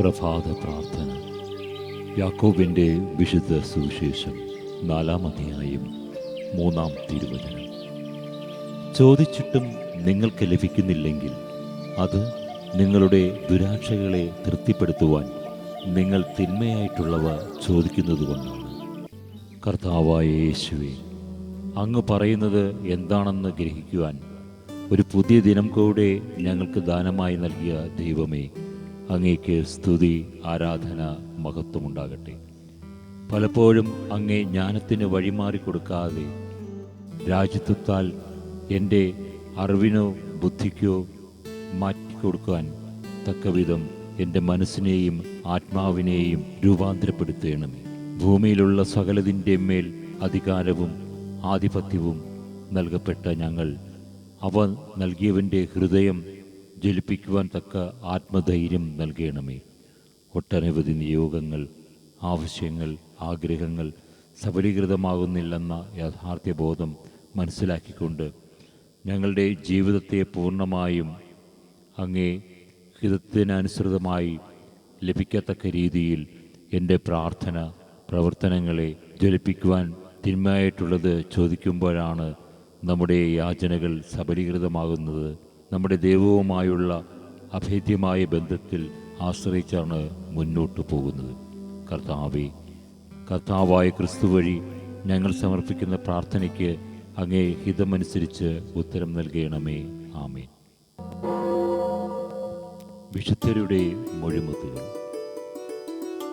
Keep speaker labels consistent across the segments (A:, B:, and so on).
A: പ്രഭാത പ്രാർത്ഥന. യാക്കോബിന്റെ വിശുദ്ധ സുവിശേഷം നാലാം അധ്യായം മൂന്നാം തിരുവചനം. ചോദിച്ചിട്ടും നിങ്ങൾക്ക് ലഭിക്കുന്നില്ലെങ്കിൽ അത് നിങ്ങളുടെ ദുരാക്ഷകളെ തൃപ്തിപ്പെടുത്തുവാൻ നിങ്ങൾ തിന്മയായിട്ടുള്ളവ ചോദിക്കുന്നതുകൊണ്ടാണ്. കർത്താവായ യേശുവെ അങ്ങ് പറയുന്നത് എന്താണെന്ന് ഗ്രഹിക്കുവാൻ ഒരു പുതിയ ദിനം കൂടെ ഞങ്ങൾക്ക് ദാനമായി നൽകിയ ദൈവമേ അങ്ങേക്ക് സ്തുതി ആരാധന മഹത്വമുണ്ടാകട്ടെ പലപ്പോഴും അങ്ങേ ജ്ഞാനത്തിന് വഴിമാറി കൊടുക്കാതെ രാജ്യത്വത്താൽ എന്റെ അറിവിനോ ബുദ്ധിക്കോ മാറ്റിക്കൊടുക്കാൻ തക്കവിധം എന്റെ മനസ്സിനെയും ആത്മാവിനെയും രൂപാന്തരപ്പെടുത്തേണമേ. ഭൂമിയിലുള്ള സകലതിന്റെ മേൽ അധികാരവും ആധിപത്യവും നൽകപ്പെട്ട ഞങ്ങൾ അവ നൽകിയവന്റെ ഹൃദയം ജലിപ്പിക്കുവാൻ തക്ക ആത്മധൈര്യം നൽകണമേ. ഒട്ടനവധി നിയോഗങ്ങൾ ആവശ്യങ്ങൾ ആഗ്രഹങ്ങൾ സഫലീകൃതമാകുന്നില്ലെന്ന യാഥാർത്ഥ്യബോധം മനസ്സിലാക്കിക്കൊണ്ട് ഞങ്ങളുടെ ജീവിതത്തെ പൂർണമായും അങ്ങേ ഹിതത്തിനനുസൃതമായി ലഭിക്കത്തക്ക രീതിയിൽ എന്റെ പ്രാർത്ഥന പ്രവർത്തനങ്ങളെ ജ്വലിപ്പിക്കുവാൻ തിന്മയായിട്ടുള്ളത് ചോദിക്കുമ്പോഴാണ് നമ്മുടെ യാചനകൾ സബലീകൃതമാകുന്നത് നമ്മുടെ ദൈവവുമായുള്ള അഭേദ്യമായ ബന്ധത്തിൽ ആശ്രയിച്ചാണ് മുന്നോട്ട് പോകുന്നത്. കർത്താവെ കർത്താവായ ക്രിസ്തു വഴി ഞങ്ങൾ സമർപ്പിക്കുന്ന പ്രാർത്ഥനയ്ക്ക് അങ്ങേ ഹിതമനുസരിച്ച് ഉത്തരം നൽകണമേ. ആമേ വിശുദ്ധരുടെ മൊഴിമുത്തുകൾ.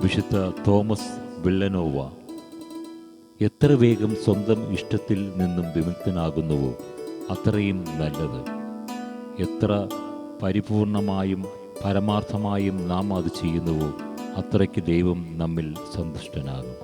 A: വിശുദ്ധ തോമസ് വില്ലനോവ എത്ര വേഗം സ്വന്തം ഇഷ്ടത്തിൽ നിന്നും വിമുക്തനാകുന്നുവോ അത്രയും നല്ലത്. എത്ര പരിപൂർണമായും പരമാർത്ഥമായും നാം അത് ചെയ്യുന്നുവോ അത്രയ്ക്ക് ദൈവം നമ്മിൽ സന്തുഷ്ടനാകും.